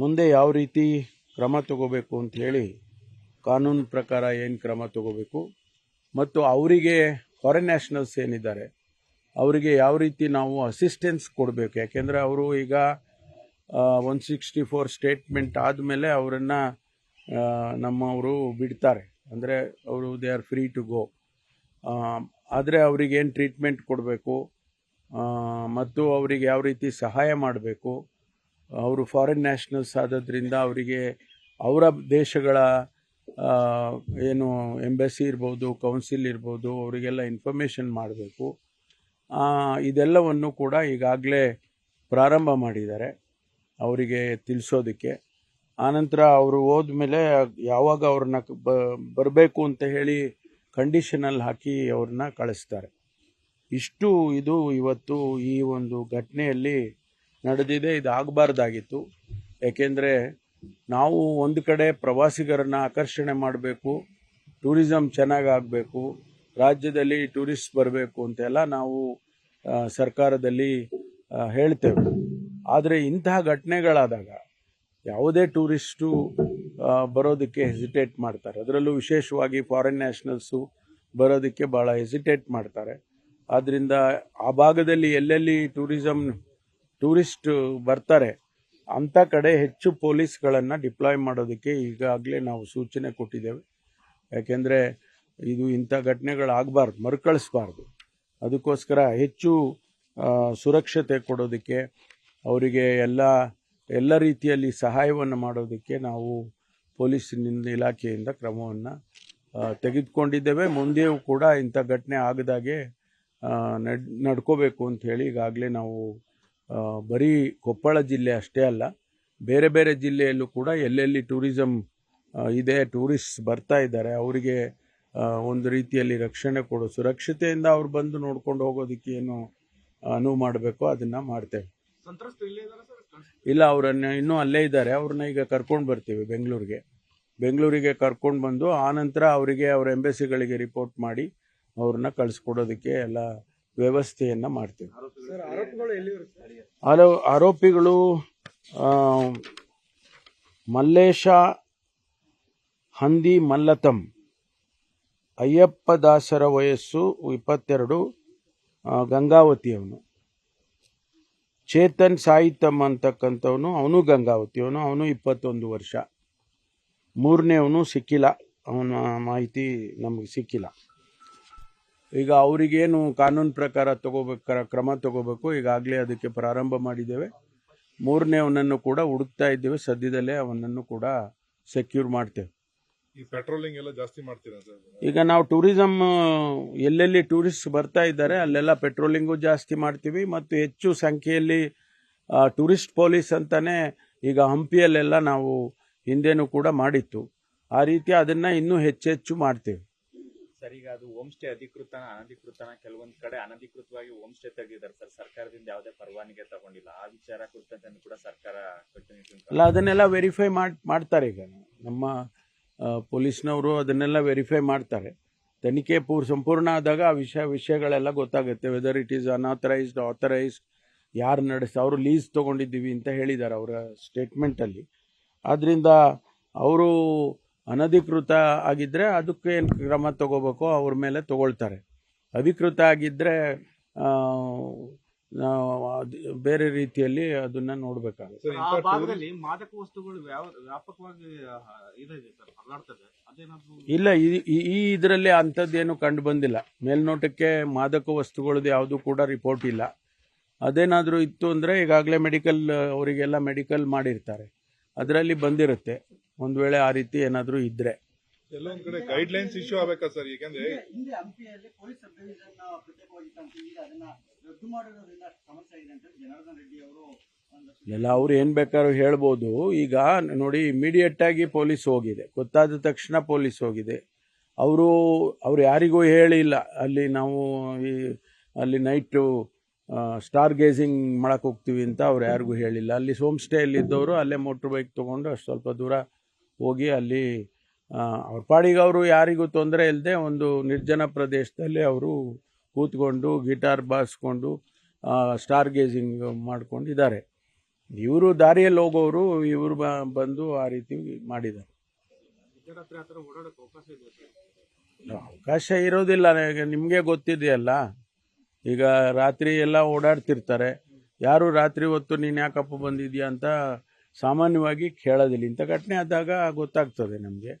ಮುಂದೆ ಯಾವ ರೀತಿ ಕ್ರಮ ತಗೋಬೇಕು ಅಂತ ಹೇಳಿ ಕಾನೂನು ಪ್ರಕಾರ ಏನು ಕ್ರಮ ತಗೋಬೇಕು ಮತ್ತು ಅವರಿಗೆ ಫಾರಿನ್ ನ್ಯಾಷನಲ್ಸ್ ಏನಿದ್ದಾರೆ, ಅವರಿಗೆ ಯಾವ ರೀತಿ ನಾವು ಅಸಿಸ್ಟೆನ್ಸ್ ಕೊಡಬೇಕು? ಯಾಕೆಂದರೆ ಅವರು ಈಗ ಒನ್ ಸಿಕ್ಸ್ಟಿ ಫೋರ್ ಸ್ಟೇಟ್ಮೆಂಟ್ ಆದಮೇಲೆ ಅವರನ್ನು ನಮ್ಮವರು ಬಿಡ್ತಾರೆ. ಅಂದರೆ ಅವರು they are free to go ಆದರೆ ಅವರಿಗೇನು ಟ್ರೀಟ್ಮೆಂಟ್ ಕೊಡಬೇಕು? ಮತ್ತು ಅವರಿಗೆ ಯಾವ ರೀತಿ ಸಹಾಯ ಮಾಡಬೇಕು? ಅವರು ಫಾರಿನ್ ನ್ಯಾಷನಲ್ಸ್ ಆದ್ದರಿಂದ ಅವರಿಗೆ ಅವರ ದೇಶಗಳ ಏನು ಎಂಬೆಸಿ ಇರ್ಬೋದು ಕೌನ್ಸಿಲ್ ಇರ್ಬೋದು, ಅವರಿಗೆಲ್ಲ ಇನ್ಫಾರ್ಮೇಷನ್ ಮಾಡಬೇಕು. ಇದೆಲ್ಲವನ್ನು ಕೂಡ ಈಗಾಗಲೇ ಪ್ರಾರಂಭ ಮಾಡಿದ್ದಾರೆ ಅವರಿಗೆ ತಿಳಿಸೋದಕ್ಕೆ. ಆನಂತರ ಅವರು ಹೋದ್ಮೇಲೆ ಯಾವಾಗ ಅವ್ರನ್ನ ಬರಬೇಕು ಅಂತ ಹೇಳಿ ಕಂಡೀಷನಲ್ಲಿ ಹಾಕಿ ಅವ್ರನ್ನ ಕಳಿಸ್ತಾರೆ. ಇಷ್ಟು ಇದು ಇವತ್ತು ಈ ಒಂದು ಘಟನೆಯಲ್ಲಿ ನಡೆದಿದೆ, ಇದು ಆಗಬಾರ್ದಾಗಿತ್ತು. ಏಕೆಂದರೆ ನಾವು ಒಂದು ಕಡೆ ಪ್ರವಾಸಿಗರನ್ನ ಆಕರ್ಷಣೆ ಮಾಡಬೇಕು, ಟೂರಿಸಂ ಚೆನ್ನಾಗಿ ಆಗಬೇಕು, ರಾಜ್ಯದಲ್ಲಿ ಟೂರಿಸ್ಟ್ ಬರಬೇಕು ಅಂತೆಲ್ಲ ನಾವು ಸರ್ಕಾರದಲ್ಲಿ ಹೇಳ್ತೇವೆ. ಆದರೆ ಇಂತಹ ಘಟನೆಗಳಾದಾಗ ಯಾವುದೇ ಟೂರಿಸ್ಟು ಬರೋದಕ್ಕೆ ಹೆಸಿಟೇಟ್ ಮಾಡ್ತಾರೆ. ಅದರಲ್ಲೂ ವಿಶೇಷವಾಗಿ ಫಾರಿನ್ ನ್ಯಾಷನಲ್ಸು ಬರೋದಕ್ಕೆ ಭಾಳ ಹೆಸಿಟೇಟ್ ಮಾಡ್ತಾರೆ. ಆದ್ದರಿಂದ ಆ ಭಾಗದಲ್ಲಿ ಎಲ್ಲೆಲ್ಲಿ ಟೂರಿಸಂ ಟೂರಿಸ್ಟ್ ಬರ್ತಾರೆ ಅಂಥ ಕಡೆ ಹೆಚ್ಚು ಪೊಲೀಸ್ಗಳನ್ನು ಡಿಪ್ಲಾಯ್ ಮಾಡೋದಕ್ಕೆ ಈಗಾಗಲೇ ನಾವು ಸೂಚನೆ ಕೊಟ್ಟಿದ್ದೇವೆ. ಯಾಕೆಂದರೆ ಇದು ಇಂಥ ಘಟನೆಗಳಾಗಬಾರ್ದು, ಮರುಕಳಿಸ್ಬಾರ್ದು. ಅದಕ್ಕೋಸ್ಕರ ಹೆಚ್ಚು ಸುರಕ್ಷತೆ ಕೊಡೋದಕ್ಕೆ, ಅವರಿಗೆ ಎಲ್ಲ ಎಲ್ಲ ರೀತಿಯಲ್ಲಿ ಸಹಾಯವನ್ನು ಮಾಡೋದಕ್ಕೆ ನಾವು ಪೊಲೀಸಿನಿಂದ ಇಲಾಖೆಯಿಂದ ಕ್ರಮವನ್ನು ತೆಗೆದುಕೊಂಡಿದ್ದೇವೆ. ಮುಂದೆಯೂ ಕೂಡ ಇಂಥ ಘಟನೆ ಆಗದಾಗೆ ನಡ್, ನಡ್ಕೋಬೇಕು ಅಂತ ಹೇಳಿ ಈಗಾಗಲೇ ನಾವು ಬರೀ ಕೊಪ್ಪಳ ಜಿಲ್ಲೆ ಅಷ್ಟೇ ಅಲ್ಲ ಬೇರೆ ಬೇರೆ ಜಿಲ್ಲೆಯಲ್ಲೂ ಕೂಡ ಎಲ್ಲೆಲ್ಲಿ ಟೂರಿಸಮ್ ಇದೆ ಟೂರಿಸ್ಟ್ ಬರ್ತಾ ಇದ್ದಾರೆ ಅವರಿಗೆ ಒಂದು ರೀತಿಯಲ್ಲಿ ರಕ್ಷಣೆ ಕೊಡು ಸುರಕ್ಷತೆಯಿಂದ ಅವ್ರು ಬಂದು ನೋಡ್ಕೊಂಡು ಹೋಗೋದಕ್ಕೆ ಏನು ಅನುವು ಮಾಡಬೇಕು ಅದನ್ನು ಮಾಡ್ತೇವೆ. ಇಲ್ಲ ಅವರನ್ನ ಇನ್ನೂ ಅಲ್ಲೇ ಇದ್ದಾರೆ ಅವ್ರನ್ನ ಈಗ ಕರ್ಕೊಂಡು ಬರ್ತೀವಿ ಬೆಂಗಳೂರಿಗೆ. ಬೆಂಗಳೂರಿಗೆ ಕರ್ಕೊಂಡು ಬಂದು ಆನಂತರ ಅವರಿಗೆ ಅವರ ಎಂಬೆಸಿಗಳಿಗೆ ರಿಪೋರ್ಟ್ ಮಾಡಿ ಅವ್ರನ್ನ ಕಳಿಸ್ಕೊಡೋದಕ್ಕೆ ಎಲ್ಲ ವ್ಯವಸ್ಥೆಯನ್ನು ಮಾಡ್ತೇವೆ. ಸರ್ ಆರೋಪಗಳು ಮಲ್ಲೇಶ ಹಂದಿ ಮಲ್ಲತಂ ಅಯ್ಯಪ್ಪ ದಾಸರ ವಯಸ್ಸು ಇಪ್ಪತ್ತೆರಡು ಗಂಗಾವತಿಯವನು. ಚೇತನ್ ಸಾಯಿತಮ್ ಅಂತಕ್ಕಂಥವನು ಅವನು ಗಂಗಾವತಿಯವನು ಅವನು ಇಪ್ಪತ್ತೊಂದು ವರ್ಷ. ಮೂರನೇವನು ಸಿಕ್ಕಿಲ್ಲ. ಅವನ ಮಾಹಿತಿ ನಮಗೆ ಸಿಕ್ಕಿಲ್ಲ. ಈಗ ಅವರಿಗೇನು ಕಾನೂನು ಪ್ರಕಾರ ತಗೋಬೇಕಾರ ಕ್ರಮ ತಗೋಬೇಕು ಈಗಾಗಲೇ ಅದಕ್ಕೆ ಪ್ರಾರಂಭ ಮಾಡಿದ್ದೇವೆ. ಮೂರನೇ ಅವನನ್ನು ಕೂಡ ಹುಡುಕ್ತಾ ಇದ್ದೇವೆ. ಸದ್ಯದಲ್ಲೇ ಅವನನ್ನು ಕೂಡ ಸೆಕ್ಯೂರ್ ಮಾಡ್ತೇವೆ. ಈ ಪೆಟ್ರೋಲಿಂಗ್ ಎಲ್ಲ ಜಾಸ್ತಿ ಮಾಡ್ತೀರಾ ಈಗ ನಾವು ಟೂರಿಸಂ ಎಲ್ಲೆಲ್ಲಿ ಟೂರಿಸ್ಟ್ ಬರ್ತಾ ಇದ್ದಾರೆ ಅಲ್ಲೆಲ್ಲ ಪೆಟ್ರೋಲಿಂಗು ಜಾಸ್ತಿ ಮಾಡ್ತೀವಿ. ಮತ್ತು ಹೆಚ್ಚು ಸಂಖ್ಯೆಯಲ್ಲಿ ಟೂರಿಸ್ಟ್ ಪೊಲೀಸ್ ಅಂತಾನೆ ಈಗ ಹಂಪಿಯಲ್ಲೆಲ್ಲ ನಾವು ಹಿಂದೆನೂ ಕೂಡ ಮಾಡಿತ್ತು. ಆ ರೀತಿ ಅದನ್ನ ಇನ್ನೂ ಹೆಚ್ಚೆಚ್ಚು ಮಾಡ್ತೇವೆ. ಸರ್ ಈಗ ಅದು ಹೋಮ್ ಸ್ಟೇ ಅಧಿಕೃತನ, ಅನಧಿಕೃತನ, ಕೆಲವೊಂದ್ ಕಡೆ ಅನಧಿಕೃತವಾಗಿ ಹೋಮ್ ಸ್ಟೇ ತೆಗೆದಿದ್ದಾರೆ. ಸರ್, ಸರ್ಕಾರದಿಂದ ಯಾವುದೇ ಪರವಾನಿಗೆ ತಗೊಂಡಿಲ್ಲ. ಆ ವಿಚಾರ ಕುರಿತಂತೆ ಕೂಡ ಸರ್ಕಾರ ಅಲ್ಲ, ಅದನ್ನೆಲ್ಲ ವೆರಿಫೈ ಮಾಡ್, ಮಾಡ್ತಾರೆ ಈಗ. ನಮ್ಮ ಪೊಲೀಸ್ನವರು ಅದನ್ನೆಲ್ಲ ವೆರಿಫೈ ಮಾಡ್ತಾರೆ. ತನಿಖೆ ಪೂರ್, ಸಂಪೂರ್ಣ ಆದಾಗ ಆ ವಿಷಯ, ವಿಷಯಗಳೆಲ್ಲ ಗೊತ್ತಾಗುತ್ತೆ. Whether it is unauthorised authorised ಯಾರು ನಡೆಸ ಅವರು ಲೀಸ್ ತೊಗೊಂಡಿದ್ದೀವಿ ಅಂತ ಹೇಳಿದ್ದಾರೆ ಅವರ ಸ್ಟೇಟ್ಮೆಂಟಲ್ಲಿ ಆದ್ದರಿಂದ ಅವರು ಅನಧಿಕೃತ ಆಗಿದ್ದರೆ ಅದಕ್ಕೆ ಏನು ಕ್ರಮ ತಗೋಬೇಕು ಅವ್ರ ಮೇಲೆ ತಗೊಳ್ತಾರೆ. ಅಧಿಕೃತ ಆಗಿದ್ದರೆ ಬೇರೆ ರೀತಿಯಲ್ಲಿ ಅದನ್ನು ನೋಡಬೇಕಾಗುತ್ತೆ. ಮಾದಕ ವಸ್ತುಗಳು ವ್ಯಾಪಕವಾಗಿ ಇದೆ ಸರ್ ಹರಡ್ತದೆ. ಇಲ್ಲ ಈ ಇದರಲ್ಲಿ ಅಂಥದ್ದೇನು ಕಂಡು ಬಂದಿಲ್ಲ. ಮೇಲ್ನೋಟಕ್ಕೆ ಮಾದಕ ವಸ್ತುಗಳದ್ದು ಯಾವುದು ಕೂಡ ರಿಪೋರ್ಟ್ ಇಲ್ಲ. ಅದೇನಾದರೂ ಇತ್ತು ಅಂದರೆ ಈಗಾಗಲೇ ಮೆಡಿಕಲ್ ಅವರಿಗೆಲ್ಲ ಮೆಡಿಕಲ್ ಮಾಡಿರ್ತಾರೆ. ಅದರಲ್ಲಿ ಬಂದಿರುತ್ತೆ. ಒಂದು ವೇಳೆ ಆ ರೀತಿ ಏನಾದರೂ ಇದ್ದರೆ ಎಲ್ಲೊಂದ್ ಕಡೆ ಗೈಡ್ ಲೈನ್ಸ್ ಇಶ್ಯೂ ಆಗ್ಬೇಕಾ ಸರ್ ಯಾಕಂದ್ರೆ ಹಿಂದೆ ಹಂಪಿಯಲ್ಲಿ ಪೊಲೀಸ್ ಸಬ್ ಡಿವಿಷನ್ ಪ್ರತ್ಯೇಕವಾಗಿತ್ತು ಅಂತ ಈಗ ಅದನ್ನ ರದ್ದು ಮಾಡಿರೋದ್ರಿಂದ ಸಮಸ್ಯೆ ಆಗಿದೆ ಅಂತ ಜನಾರ್ದನ್ ರೆಡ್ಡಿ ಅವರು ಎಲ್ಲ ಅವ್ರು ಏನು ಬೇಕಾದ್ರೂ ಹೇಳ್ಬೋದು. ಈಗ ನೋಡಿ ಇಮಿಡಿಯೇಟ್ ಆಗಿ ಪೊಲೀಸ್ ಹೋಗಿದೆ. ಗೊತ್ತಾದ ತಕ್ಷಣ ಪೊಲೀಸ್ ಹೋಗಿದೆ. ಅವರು ಅವ್ರು ಯಾರಿಗೂ ಹೇಳಿಲ್ಲ. ಅಲ್ಲಿ ನಾವು ಈ ಅಲ್ಲಿ ನೈಟು ಸ್ಟಾರ್ ಗೇಸಿಂಗ್ ಮಾಡಕ್ಕೆ ಹೋಗ್ತೀವಿ ಅಂತ ಅವ್ರು ಯಾರಿಗೂ ಹೇಳಿಲ್ಲ. ಅಲ್ಲಿ ಹೋಮ್ ಸ್ಟೇಯಲ್ಲಿದ್ದವರು ಅಲ್ಲೇ ಮೋಟ್ರ್ ಬೈಕ್ ತೊಗೊಂಡು ಅಷ್ಟು ಸ್ವಲ್ಪ ದೂರ ಹೋಗಿ ಅಲ್ಲಿ ಅವ್ರ ಪಾಡಿಗೆ ಅವರು ಯಾರಿಗೂ ತೊಂದರೆ ಇಲ್ಲದೆ ಒಂದು ನಿರ್ಜನ ಪ್ರದೇಶದಲ್ಲಿ ಅವರು ಕೂತ್ಕೊಂಡು ಗಿಟಾರ್ ಬಾರಿಸ್ಕೊಂಡು ಸ್ಟಾರ್ ಗೇಜಿಂಗ್ ಮಾಡ್ಕೊಂಡಿದ್ದಾರೆ ಇವರು ದಾರಿಯಲ್ಲಿ ಹೋಗೋರು ಇವರು ಬಂದು ಆ ರೀತಿ ಮಾಡಿದ್ದಾರೆ. ಅವಕಾಶ ಇರೋದಿಲ್ಲ ನಿಮಗೆ ಗೊತ್ತಿದೆಯಲ್ಲ? ಈಗ ರಾತ್ರಿ ಎಲ್ಲ ಓಡಾಡ್ತಿರ್ತಾರೆ. ಯಾರು ರಾತ್ರಿ ಹೊತ್ತು ನೀನು ಯಾಕಪ್ಪ ಬಂದಿದ್ಯಾ ಅಂತ ಸಾಮಾನ್ಯವಾಗಿ ಕೇಳೋದಿಲ್ಲ. ಇಂಥ ಘಟನೆ ಆದಾಗ ಗೊತ್ತಾಗ್ತದೆ ನಮಗೆ.